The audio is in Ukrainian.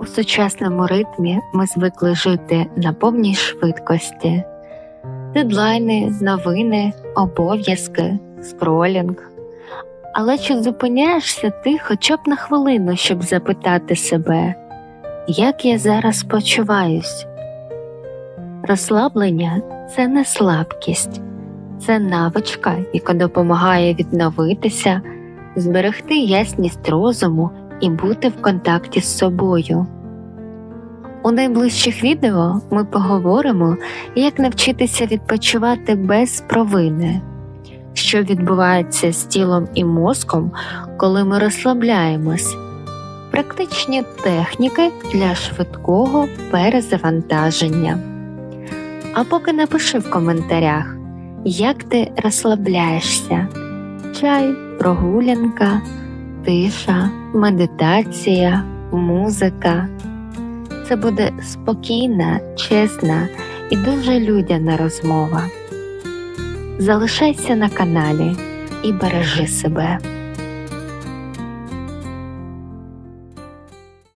У сучасному ритмі ми звикли жити на повній швидкості. Дедлайни, новини, обов'язки, скролінг. Але чи зупиняєшся ти хоча б на хвилину, щоб запитати себе, як я зараз почуваюсь? Розслаблення це не слабкість, це навичка, яка допомагає відновитися, зберегти ясність розуму і бути в контакті з собою. У найближчих відео ми поговоримо, як навчитися відпочивати без провини, що відбувається з тілом і мозком, коли ми розслабляємось, практичні техніки для швидкого перезавантаження. А поки напиши в коментарях, як ти розслабляєшся: чай, прогулянка, тиша, медитація, музика. Це буде спокійна, чесна і дуже людяна розмова. Залишайся на каналі і бережи себе.